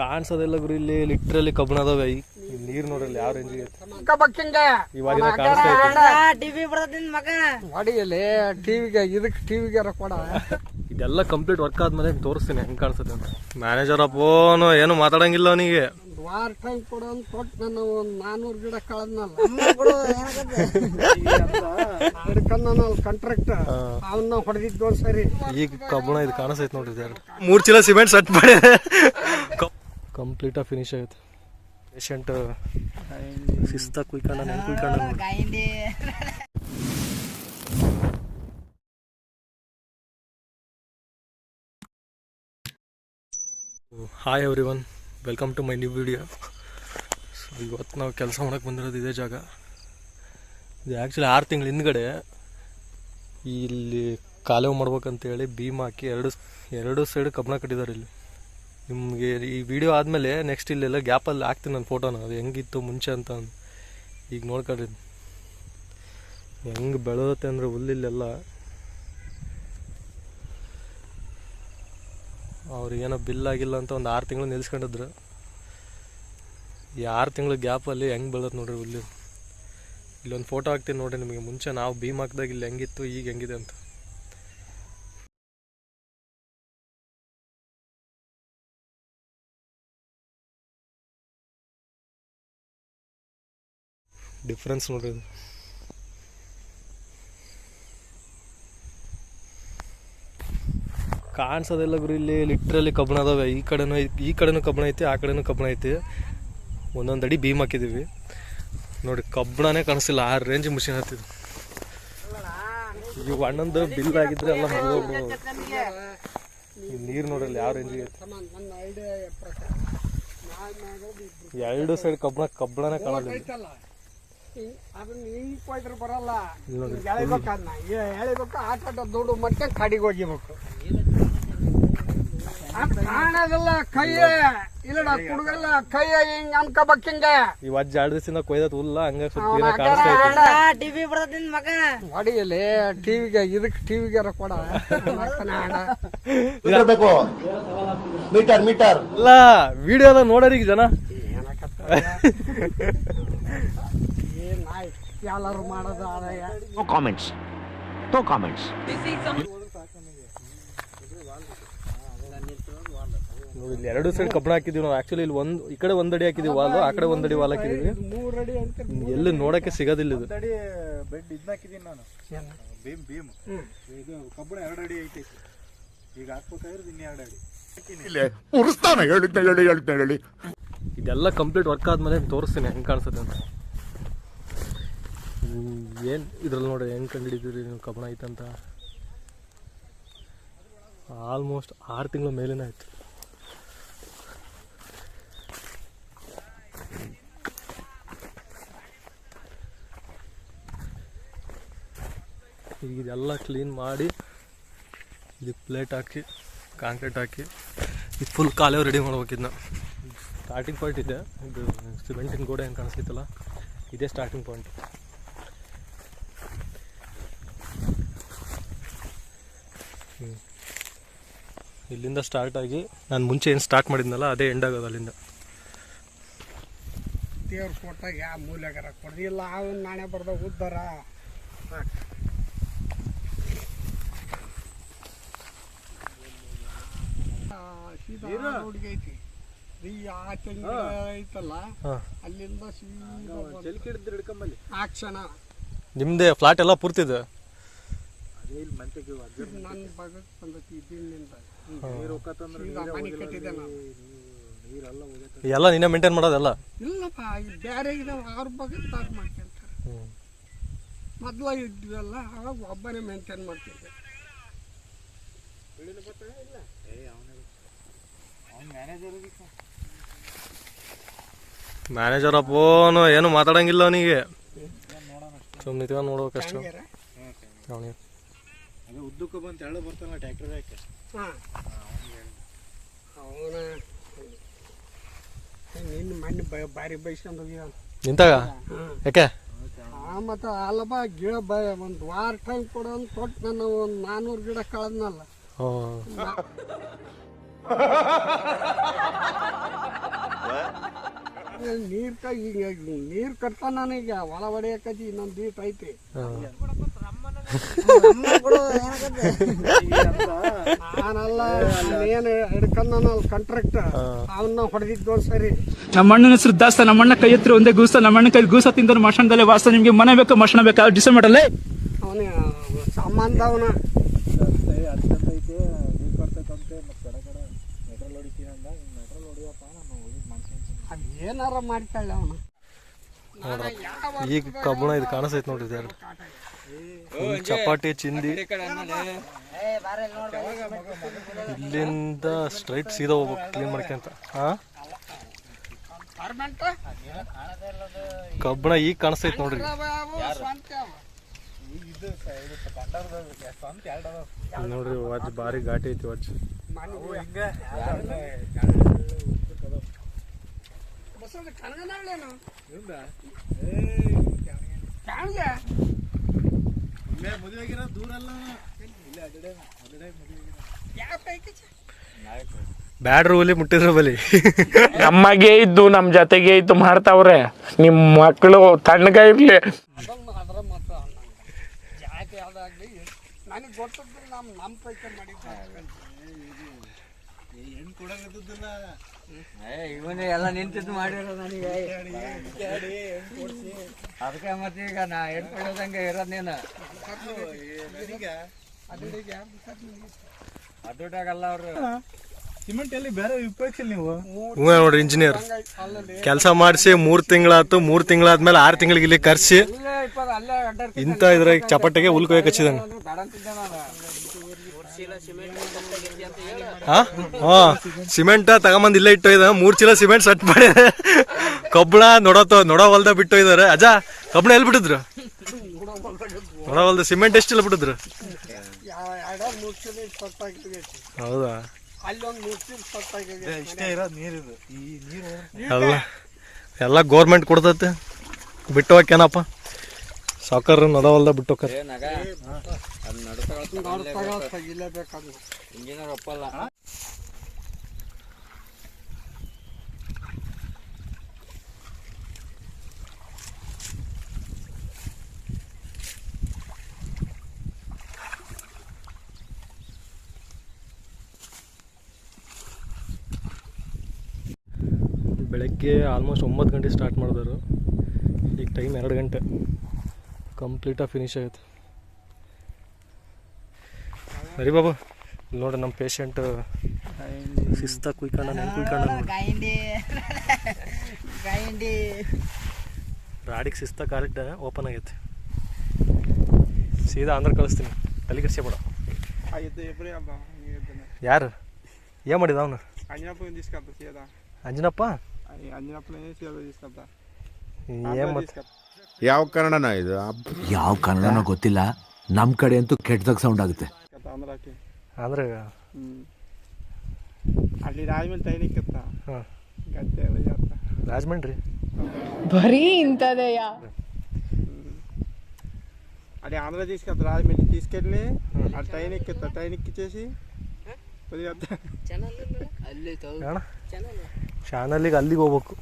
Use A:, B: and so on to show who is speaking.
A: ಕಾಣಿಸೋದೆಲ್ಲ ಗುರು ಇಲ್ಲಿ ಲಿಟ್ರಲ್ಲಿ ಕಬ್ಬಣ ಅದಾವೆ. ಈ ನೀರು ನೋಡ್ರಿ ಯಾವ
B: ರೇಂಜ್
A: ಇವಾಗ ಕಾಣಿಸ್ತಾ
C: ಟಿವಿ ಬರ್ತದ ಮಗ.
B: ಹೊಡಿಯಲಿ ಟಿವಿಗೆ ಇದಕ್ಕೆ ಟಿವಿಗೆ ಕೊಡ
A: ಇದೆಲ್ಲ ಕಂಪ್ಲೀಟ್ ವರ್ಕ್ ಆದ್ಮೇಲೆ ತೋರಿಸ್ತೀನಿ ಹೆಂಗ್ ಕಾಣಿಸುತ್ತೆ ಅಂತ. ಮ್ಯಾನೇಜರ್ ಅಪ್ಪೋನು ಏನು ಮಾತಾಡಂಗಿಲ್ಲ ಅವನಿಗೆ.
B: ವಾರ ಟೈಮ್ ಕೊಡು ಅಂತ ಕೊಟ್ಟು ನಾನು ಒಂದು ನಾನ್ನೂರು ಗಿಡ ಕಳೆದ್ನಲ್ಲ. ಹಿಡ್ಕೊಂಡ್ ಕಾಂಟ್ರಾಕ್ಟ್ ಅವನ್ನ ಹೊಡೆದಿದ್ದು ಒಂದ್ ಸರಿ.
A: ಈಗ ಕಬ್ಬಣ ಇದು ಕಾಣಿಸ್ತೈತೆ ನೋಡ್ರಿ ಎರಡು. ಮೂರು ಚೀಲ ಸಿಮೆಂಟ್ ಸಟ್ ಮಾಡಿ. ಕಂಪ್ಲೀಟ್ ಆಗಿ ಫಿನಿಶ್ ಆಗುತ್ತೆ. ಪೇಷಂಟ್ ಶಿಸ್ತ ಕುಯ್ಕೊಂಡ ನೆನ್ ಕುಯ್ಕೊಂಡ hi everyone welcome to my new video so ಇವತ್ತು ನಾವು ಕೆಲಸ ಮಾಡೋಕ್ಕೆ ಬಂದಿರೋದು ಇದೇ ಜಾಗ. ಇದು ಆ್ಯಕ್ಚುಲಿ ಆರು ತಿಂಗಳ ಹಿಂದ್ಗಡೆ ಇಲ್ಲಿ ಕಾಲುವೆ ಮಾಡ್ಬೇಕಂತೇಳಿ ಬೀಮ್ ಹಾಕಿ ಎರಡು ಎರಡು ಸೈಡ್ ಕಬ್ಬಣ ಕಟ್ಟಿದ್ದಾರೆ ಇಲ್ಲಿ. ನಿಮಗೆ ಈ ವಿಡಿಯೋ ಆದಮೇಲೆ ನೆಕ್ಸ್ಟ್ ಇಲ್ಲೆಲ್ಲ ಗ್ಯಾಪಲ್ಲಿ ಹಾಕ್ತೀನಿ ನನ್ನ ಫೋಟೋನ ಅದು ಹೆಂಗಿತ್ತು, ಮುಂಚೆ ಅಂತ. ಈಗ ನೋಡ್ಕೊಳ್ರಿ. ಹೆಂಗೆ ಬೆಳೆಯುತ್ತೆ ಅಂದರೆ ಹುಲ್ಲಿಲ್ಲೆಲ್ಲ. ಅವ್ರಿಗೆ ಏನೋ ಬಿಲ್ ಆಗಿಲ್ಲ ಅಂತ ಒಂದು ಆರು ತಿಂಗಳು ನಿಲ್ಸ್ಕೊಂಡಿದ್ರು. ಈ ಆರು ತಿಂಗಳು ಗ್ಯಾಪಲ್ಲಿ ಹೆಂಗೆ ಬೆಳೆದತ್ತೆ ನೋಡ್ರಿ ಹುಲ್ಲಿ. ಇಲ್ಲೊಂದು ಫೋಟೋ ಹಾಕ್ತೀನಿ ನೋಡ್ರಿ ನಿಮಗೆ. ಮುಂಚೆ ನಾವು ಭೀಮ್ ಹಾಕಿದಾಗ ಇಲ್ಲಿ ಹೆಂಗಿತ್ತು, ಈಗ ಹೆಂಗಿದೆ ಅಂತ. ಡಿಫ್ರೆನ್ಸ್ ನೋಡ್ರಿ ಕಾಣಿಸೋದೆಲ್ಲ ಗುರು, ಇಲ್ಲಿ ಲಿಟ್ರಲ್ಲಿ ಕಬ್ಬಣ ಅದಾವೆ. ಈ ಕಡೆನೂ ಈ ಕಡೆನೂ ಕಬ್ಬಣ ಐತಿ, ಆ ಕಡೆನೂ ಕಬ್ಬಣ ಐತಿ. ಒಂದೊಂದು ಅಡಿ ಭೀಮ್ ಹಾಕಿದ್ದೀವಿ ನೋಡಿ, ಕಬ್ಬಣನೇ ಕಾಣಿಸಿಲ್ಲ, ಆ ರೇಂಜ್ ಮಿಷಿನ್ ಹತ್ತಿದ್ದು. ಈಗ ಅಣ್ಣಂದು ಬಿಲ್ ಆಗಿದ್ರೆ ಎಲ್ಲ ನೀರು ನೋಡಲ್ಲ ಯಾವ
B: ರೇಂಜ್
A: ಎರಡು ಸೈಡ್ ಕಬ್ಬಣ, ಕಬ್ಬಣನೇ ಕಾಣಲ್ಲ
B: ಅದನ್ನ ಹಿಂಗ್ ಕೊಯ್ದ್ರೆ ಬರಲ್ಲ.
A: ಇಲ್ಲಿ ನೋಡಿ
B: ಹಿಂಗ್ ಎಳಿಬೇಕು ಅದನ್ನ ಎಳಿಬೇಕು ಆಟ ಆಟ ದುಡ್ಡು ಮತ್ತೆ ಕಡಿಗೆ ಹೋಗಿಬೇಕು ಅದ್ ಕಾಣೋದಿಲ್ಲ ಕೈಯ ಇಲ್ಲಡ ಕುಡ್ಗಲ್ಲ ಕೈಯ ಹಿಂಗ್ ಅನ್ಕೋಬೇಕು ಹಿಂಗ.
A: ಈ ಅಜ್ಜ ಎರಡು ದಿವಸದಿಂದ ಕೊಯ್ದತ್ ಉಲ್ಲ ಕ್ಲೀನಾಗಿ
C: ಟಿವಿ ಮಗ?
B: ಟಿವಿಗೆ ಇದಕ್ಕೆ ಟಿವಿಗೆ ಕೊಡ.
D: ಇರಬೇಕು. ಮೀಟರ್ ಮೀಟರ್
A: ಅಲ್ಲ ವಿಡಿಯೋದಾಗ ನೋಡೋರಿ ಜನ.
B: ಎಲ್ಲಾರು ಮಾಡೋದು ಆದಾಯ.
D: ನೋ ಕಾಮೆಂಟ್ಸ್ ನೋ ಕಾಮೆಂಟ್ಸ್
A: ಇಲ್ಲಿ ಎರಡು ಸೈಡ್ ಕಬ್ಬಣ ಹಾಕಿದೀವಿ ನಾವು. ಆಕ್ಚುಲಿ ಇಲ್ಲಿ ಒಂದು ಈ ಕಡೆ ಒಂದಡಿ ಅಡಿ ಹಾಕಿದೀವಿ ವಾಲ್ ಆ ಕಡೆ ಒಂದಡಿ ಅಡಿ ವಾಲ್ ಹಾಕಿದೀವಿ
B: ಮೂರ್ ಅಡಿ ಅಂತ
A: ಎಲ್ಲಿ ನೋಡಕ್ಕೆ ಸಿಗೋದಿಲ್ಲ ಇದು.
E: ಅಡಿ ಬೆಡ್ ಇದನ್ನ ನಾನು. ಭೀಮ್ ಭೀಮ್. ಇದು ಕಬ್ಬಣ ಎರಡು ಅಡಿ ಐತಿ. ಈಗ ಹಾಕ್ಬೇಕಾದ್ರೆ ಇನ್ನ ಅಡಿ.
D: ಉರಿಸ್ತಾನೆ ಹೇಳಿದ್ನ ಹೇಳಿ ಹೇಳ್ತಾನೆ ಹೇಳಿ
A: ಇದೆಲ್ಲ ಕಂಪ್ಲೀಟ್ ವರ್ಕ್ ಆದ್ಮೇಲೆ ತೋರಿಸ್ತೀನಿ ಹೆಂಗ್ ಕಾಣಿಸುತ್ತೆ ಅಂತ. ಏನ್ ಇದ್ರಲ್ಲಿ ನೋಡ್ರಿ, ಹೆಂಗೆ ಕಂಡಿದ್ದೀರಿ ನೀವು ಕಬ್ಬಣ ಐತಂತ ಆಲ್ಮೋಸ್ಟ್ ಆರು ತಿಂಗಳ ಮೇಲೇ ಆಯಿತು. ಈಗ ಇದೆಲ್ಲ ಕ್ಲೀನ್ ಮಾಡಿ, ಇದು ಪ್ಲೇಟ್ ಹಾಕಿ ಕಾಂಕ್ರೀಟ್ ಹಾಕಿ ಇದು ಫುಲ್ ಕಾಲೇ ರೆಡಿ ಮಾಡ್ಬೇಕಿದ್ನ ಸ್ಟಾರ್ಟಿಂಗ್ ಪಾಯಿಂಟ್ ಇದೆ. ಇದು ಸಿಮೆಂಟಿನ ಗೋಡೆ ಏನು ಕಾಣಿಸ್ತಿತ್ತಲ್ಲ, ಇದೇ ಸ್ಟಾರ್ಟಿಂಗ್ ಪಾಯಿಂಟ್ ಇಲ್ಲಿಂದ ಸ್ಟಾರ್ಟ್ ಆಗಿ ನಾನು ಮುಂಚೆ ಏನು ಸ್ಟಾರ್ಟ್ ಮಾಡಿದ್ನಲ್ಲ ಅದೇ ಎಂಡ್ ಆಗೋದು ಅಲ್ಲಿಂದ.
B: ದೇವ್ರ ಕೊಟ್ಟಾಗ ಯಾವ ಮೂಲೆಗಾರ ಕೊಡ್ದಿಲ್ಲ ಅವನು ನಾಣೆ ಬರ್ದ ಉದ್ದಾರ. ರೋಡ್ಗೆ ಐತಿ. ಆ ತೆಂಗಿನ ಐತಲ್ಲ ಅಲ್ಲಿಂದ ಸೀದಾ
E: ಜಲ್ಕಿ ಹಿಡಿದು ಹಿಡ್ಕೊಂಬಲ್ಲಿ
B: ಆ ಕ್ಷಣ
A: ನಿಮ್ಮದೇ ಫ್ಲಾಟ್ ಎಲ್ಲ ಪೂರ್ತಿದೆ?
B: ನನ್ನ ಭಾಗಕ್ಕೆ ಬಂದೈತಿ ಇದ್ದಿನಿಂದ.
E: ನೀರು ಹೋಗತ್ತಂದ್ರೆ ನೀರೆಲ್ಲ ಹೋಗತ್ತೆ
A: ಎಲ್ಲ ನೀನೇ ಮೇಂಟೈನ್ ಮಾಡೋದೆಲ್ಲ
B: ಇಲ್ಲಪ್ಪ ಈ ಬೇರೆ ಇದಾವ ಅವ್ರ ಬಗ್ಗೆ ತಾಕ್ ಮಾಡ್ಕೊಂತಾರೆ. ಮೊದ್ಲ ಇದ್ವಲ್ಲ ಅವಾಗ ಒಬ್ಬನೇ ಮೇಂಟೈನ್ ಮಾಡ್ತಿದ್ದೆ.
E: ಅವ್ನ ಮ್ಯಾನೇಜರ್
A: ಮ್ಯಾನೇಜರ್ ಅಪ್ಪೋನು ಏನು ಮಾತಾಡಂಗಿಲ್ಲ ಅವನಿಗೆ. ಸುಮ್ಮನೆ ನಿಂತ್ಕೊಂಡು ನೋಡ್ಬೇಕಷ್ಟು ಅವನಿಗೆ.
E: ಅದೇ ಉದ್ದಕ್ಕೆ ಬಂದು ಎಳ್ಳು ಬರ್ತಾನಲ್ಲ ಟ್ಯಾಕ್ಟರ್ ಹಾಕಿ.
B: ಹಾಂ. ಅವನ ನಿನ್ನ ಮಣ್ಣು ಬ ಭಾರಿ ಬೈಸ್ಕೊಂಡು ಹೋಗ್ಯಾನ
A: ನಿಂತಾಗ? ಯಾಕೆ?
B: ಆ ಮತ್ತು ಅಲ್ಲಪ್ಪ ಗಿಡ ಬ ಒಂದು ವಾರ ಟೈಮ್ ಕೊಡು ಅಂತ ಕೊಟ್ಟು ನಾನು ಒಂದು ನಾನ್ನೂರು ಗಿಡ ಕಳೆದ್ನಲ್ಲ.
A: ನೀರು
B: ನೀರ್ ಕ ಈಗ ನೀರ್ ಕಟ್ತಾನ ಈಗ ಹೊಲ ಹೊಡೆಯಕತಿ ಇನ್ನೊಂದು ದೀಟ್ ಐತಿ. ನಾನಲ್ಲ ಏನು ಹಿಡ್ಕೊಂಡಲ್ಲ ಕಾಂಟ್ರಾಕ್ಟ್ ಅವನ್ನ ಹೊಡೆದಿದ್ದು
F: ನಮ್ಮ ಅಣ್ಣನ ಹೆಸರು ದಾಸ್ತ ನಮ್ಮ ಅಣ್ಣ ಕೈ ಹತ್ರ ಒಂದೇ ಗೂಸ ನಮ್ಮ ಅಣ್ಣ ಕೈ ಗೂಸ ತಿಂದ ಮಶಾನದಲ್ಲಿ ವಾಸ ನಿಮ್ಗೆ ಮನೆ ಬೇಕು ಮಶಾನ ಬೇಕಾ ಡಿಸೈಡ್ ಅಲ್ಲಿ
B: ಅವನ ಸಂಬಂಧ ಅವನ. ಏನಾರ ಮಾಡ್ಕೊಳ್ಳ ಅವನು.
A: ಈಗ ಕಬ್ಬಣ ಇದು ಕಾಣಿಸ್ತೈತೆ ನೋಡ್ರಿ ಎರಡು. ಚಪಾಟಿ ಚಿಂದಿ
C: ಇಲ್ಲಿ
A: ಇಲ್ಲಿಂದ ಸ್ಟ್ರೈಟ್ ಸೀದಾ ಹೋಗ್ಬೇಕು ಕ್ಲೀನ್ ಮಾಡ್ಕೊಂತ ಹಾ ಕಬ್ಬಣ ಈಗ ಕಾಣಿಸ್ತೈತೆ ನೋಡ್ರಿ. ನೋಡ್ರಿ ವಾಜ್ ಭಾರಿ ಘಾಟಿ ಐತಿ ವಾಜ್.
E: ಮದುವೆಗಿರೋ ದೂರ ಅಲ್ಲ. ಇಲ್ಲೇ ಅದೇ ಅದೇ ಮದುವೆ
A: ಬ್ಯಾಡ್ರ ಒಲಿ ಮುಟ್ಟಿದ್ರ ಬಲಿ.
G: ನಮಗೆ ಇದ್ದು ನಮ್ಮ ಜೊತೆಗೆ ಇದ್ದು ಮಾಡ್ತಾವ್ರೆ. ನಿಮ್ಮ ಮಕ್ಕಳು ತಣ್ಣಗ ಇರ್ಲಿ.
B: ನನಗೆ
C: ಇವನೇ ಎಲ್ಲ ನಿಂತಿದ್ದು ಮಾಡಿರೋ ನನಗೆ. ಅದಕ್ಕೆ ಮತ್ತೆ ಈಗ ನಾ ಹೇಳ್ಕೊಳ್ಳೋದಂಗೆ ಇರೋದ್ ನೀನು. ಅದುಡಾಗಲ್ಲ ಅವರು.
E: ಸಿಮೆಂಟ್ ಎಲ್ಲಿ ಬೇರೆ ಉಪಯೋಗಿಸಿಲ್ಲ ನೀವು?
A: ಹ್ಞೂ ನೋಡ್ರಿ ಇಂಜಿನಿಯರ್. ಕೆಲಸ ಮಾಡಿಸಿ ಮೂರು ತಿಂಗಳಾತು ಮೂರು ತಿಂಗಳಾದ್ಮೇಲೆ ಆರು ತಿಂಗಳಿಗೆ ಇಲ್ಲಿ ಕರ್ಸಿ.
C: ಇಂತ ಇದ್ರ
A: ಇಂಥ ಇದ್ರಾಗ ಚಪಾಟಿಗೆ ಹುಲ್ ಕೊಯ್ಯಕ್ಕೆ ಹಚ್ಚಿದಾನೆ ಹಾ? ಹಾ. ಸಿಮೆಂಟ್ ತಗೊಂಬಂದ್ ಇಲ್ಲೇ ಇಟ್ಟು ಮೂರು ಮೂರ್ ಚೀಲ ಸಿಮೆಂಟ್ ಸಟ್ ಮಾಡಿ. ಕಬ್ಬಣ ನೋಡೋತ ನೋಡೋ ಹೊಲ್ದ ಬಿಟ್ಟು ಇದಾರೆ ಅಜ್ಜ ಕಬ್ಬಣ ಎಲ್ಲಿ ಬಿಟ್ಟಿದ್ರು? ನೋಡೋ ಹೊಲ್ದ ಸಿಮೆಂಟ್ ಎಷ್ಟಿಲ್ಲ ಬಿಟ್ಟಿದ್ರು? ಹೌದಾ?
B: ಅಲ್ಲಿ
A: ಎಲ್ಲ ಎಲ್ಲ ಗೋರ್ಮೆಂಟ್ ಕೊಡ್ತೈತೆ. ಬಿಟ್ಟು ಹೋಗ್ಯಾನಪ್ಪ ಸಾವುಕಾರ ನಡವಲ್ದ ಬಿಟ್ಟು ಬೆಳಗ್ಗೆ ಆಲ್ಮೋಸ್ಟ್ ಒಂಬತ್ತು ಗಂಟೆ ಸ್ಟಾರ್ಟ್ ಮಾಡಿದ್ರು. ಈಗ ಟೈಮ್ ಎರಡು ಗಂಟೆ. ಕಂಪ್ಲೀಟಾಗಿ ಫಿನಿಶ್ ಆಗುತ್ತೆ. ಹರಿ ಬಾಬು ನೋಡ್ರಿ ನಮ್ಮ ಪೇಷಂಟ್ ಶಿಸ್ತ ಕುಯ್ಕೊಂಡ ಹೆಂಗೆ ಕುಯ್ಕೊಂಡ ರಾಡಿಗೆ ಶಿಸ್ತ ಕರೆಕ್ಟ್ ಓಪನ್ ಆಗೈತೆ. ಸೀದಾ ಆಂಧ್ರ ಕಳಿಸ್ತೀನಿ. ತಲೆ
H: ಕೆಡಿಸ್ಬೇಡ
A: ಯಾರು? ಏನು ಮಾಡಿದ ಅವನು? ಅಂಜನಪ್ಪ?
H: ಅಂಜನಪ್ಪ ಅಂಜನಪ್ಪ
A: ಏನು ಮತ್ತೆ
D: ಯಾವ ಕನ್ನಡನ ಇದು?
I: ಯಾವ ಕನ್ನಡನೋ ಗೊತ್ತಿಲ್ಲ. ನಮ್ಮ ಕಡೆ ಅಂತೂ ಕೆಟ್ಟದಾಗ ಸೌಂಡ್ ಆಗುತ್ತೆ.
A: ಅಂದ್ರೆ?
H: ಅಲ್ಲಿ ರಾಜಮಂಡ್ರಿ ತೈನಿಕ್ಕಿತ್ತ ಗದ್ದೆ
A: ರಾಜಮಂಡ್ರಿ
J: ಬರೀ ಇಂಥದಯ್ಯ
H: అది ఆంధ్ర తీసుకెళ్తారు అది తీసుకెళ్ళి ఆ ట్రైన్ ఎక్కిస్తారు ట్రైన్ ఎక్కిచ్చేసి
A: ಚಾನಲ್ಗೆ ಅಲ್ಲಿಗೆ ಹೋಗ್ಬೇಕು.